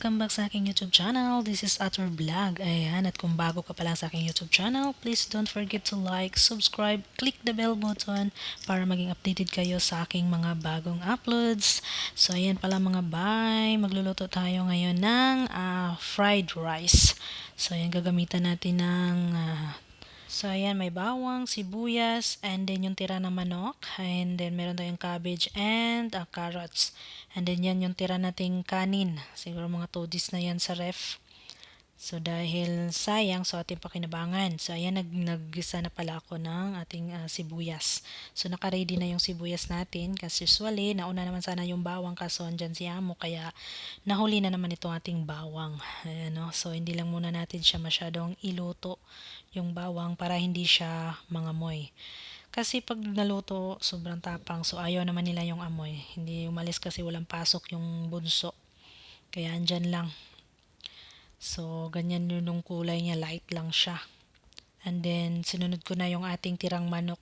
welcome back sa aking YouTube channel. This is Ator Vlog. Ayan, at kung bago ka pa lang sa aking YouTube channel, please don't forget to like, subscribe, click the bell button para maging updated kayo sa aking mga bagong uploads. So, ayan pala mga bay, magluluto tayo ngayon ng ah, fried rice. So, ayan, gagamitan natin ng ah, So, ayan, may bawang, sibuyas, and then yung tira ng manok, and then meron tayong cabbage and uh, carrots. And then yan yung tira nating kanin. Siguro mga 2 days na yan sa ref. So, dahil sayang, so ating pakinabangan. So, ayan, nag naggisa na pala ako ng ating ah, sibuyas. So, naka-ready na yung sibuyas natin. Kasi usually, nauna naman sana yung bawang kaso andyan si Amo. Kaya, nahuli na naman itong ating bawang. Ayan, no? So, hindi lang muna natin siya masyadong iluto yung bawang para hindi siya mangamoy. Kasi pag naluto, sobrang tapang. So, ayaw naman nila yung amoy. Hindi umalis kasi walang pasok yung bunso. Kaya andyan lang. So, ganyan yun yung kulay niya, light lang siya. And then, sinunod ko na yung ating tirang manok.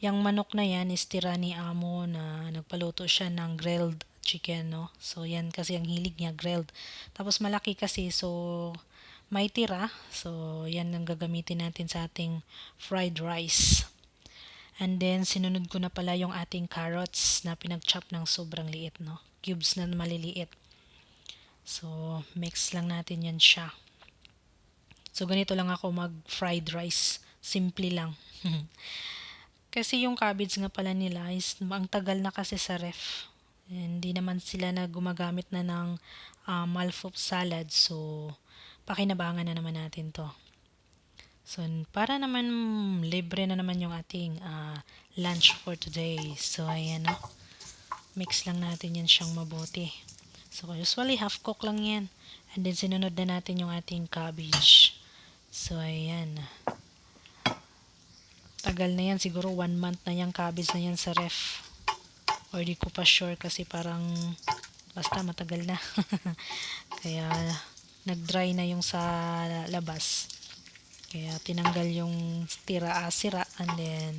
Yung manok na yan is tira ni Amo na nagpaluto siya ng grilled chicken, no? So, yan kasi ang hilig niya, grilled. Tapos, malaki kasi, so, may tira. So, yan ang gagamitin natin sa ating fried rice. And then, sinunod ko na pala yung ating carrots na pinag-chop ng sobrang liit, no? Cubes na maliliit. So, mix lang natin yan siya. So, ganito lang ako mag-fried rice. Simple lang. kasi yung cabbage nga pala nila is ang tagal na kasi sa ref. Hindi naman sila na gumagamit na ng uh, malfop salad. So, pakinabangan na naman natin to. So, para naman libre na naman yung ating uh, lunch for today. So, ayan o. Mix lang natin yan siyang mabuti. So, usually half cook lang yan. And then, sinunod na natin yung ating cabbage. So, ayan. Tagal na yan. Siguro one month na yung cabbage na yan sa ref. Or di ko pa sure kasi parang basta matagal na. Kaya, nag-dry na yung sa labas. Kaya, tinanggal yung tira, ah, sira. And then,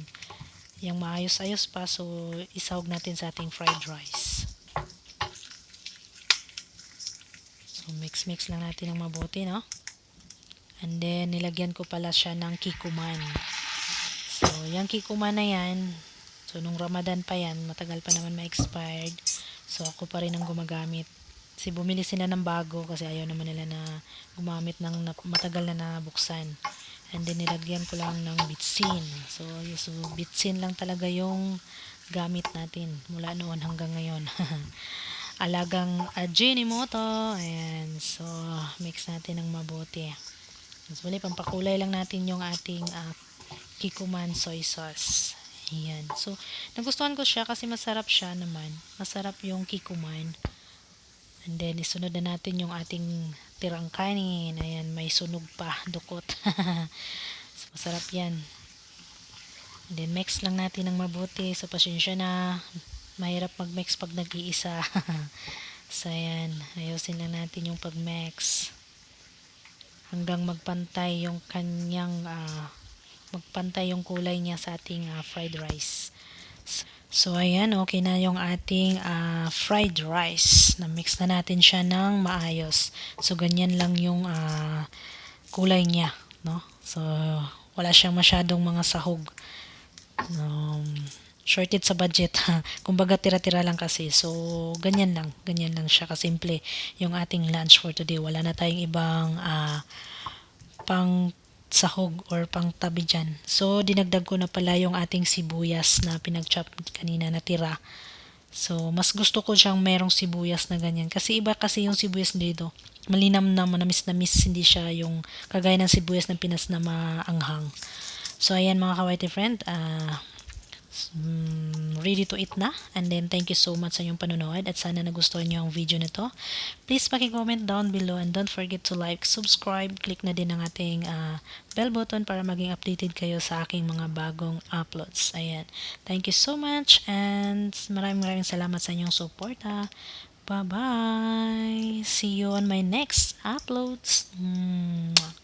yung maayos-ayos pa. So, isahog natin sa ating fried rice. So, mix-mix lang natin ng mabuti, no? And then, nilagyan ko pala siya ng kikuman. So, yung kikuman na yan, so, nung Ramadan pa yan, matagal pa naman ma-expired. So, ako pa rin ang gumagamit. Kasi bumili sila ng bago kasi ayaw naman nila na gumamit ng matagal na nabuksan. And then, nilagyan ko lang ng bitsin. So, so bitsin lang talaga yung gamit natin mula noon hanggang ngayon. alagang Ajinomoto. Ayan. So, mix natin ng mabuti. Mas muli, pampakulay lang natin yung ating uh, kikuman soy sauce. Ayan. So, nagustuhan ko siya kasi masarap siya naman. Masarap yung kikuman. And then, isunod na natin yung ating tirang kanin. Ayan, may sunog pa, dukot. so, masarap yan. And then, mix lang natin ng mabuti. So, pasensya na. Mahirap mag-mix pag nag-iisa. so, ayan. Ayusin lang natin yung pag-mix. Hanggang magpantay yung kanyang, uh, magpantay yung kulay niya sa ating uh, fried rice. So, ayan, okay na yung ating uh, fried rice. Na-mix na natin siya ng maayos. So, ganyan lang yung uh, kulay niya, no? So, wala siyang masyadong mga sahog. Um, shorted sa budget. Kumbaga, tira-tira lang kasi. So, ganyan lang. Ganyan lang siya kasimple yung ating lunch for today. Wala na tayong ibang uh, pang sahog or pang tabi dyan. So, dinagdag ko na pala yung ating sibuyas na pinag-chop kanina na tira. So, mas gusto ko siyang merong sibuyas na ganyan. Kasi iba kasi yung sibuyas dito. Malinam na manamis na miss, hindi siya yung kagaya ng sibuyas ng Pinas na maanghang. So, ayan mga kawaiti friend. Uh, ready to eat na. And then, thank you so much sa inyong panonood at sana nagustuhan niyo ang video na to. Please paki-comment down below and don't forget to like, subscribe, click na din ang ating uh, bell button para maging updated kayo sa aking mga bagong uploads. Ayan. Thank you so much and maraming maraming salamat sa inyong suporta. Bye-bye! See you on my next uploads. Mwah.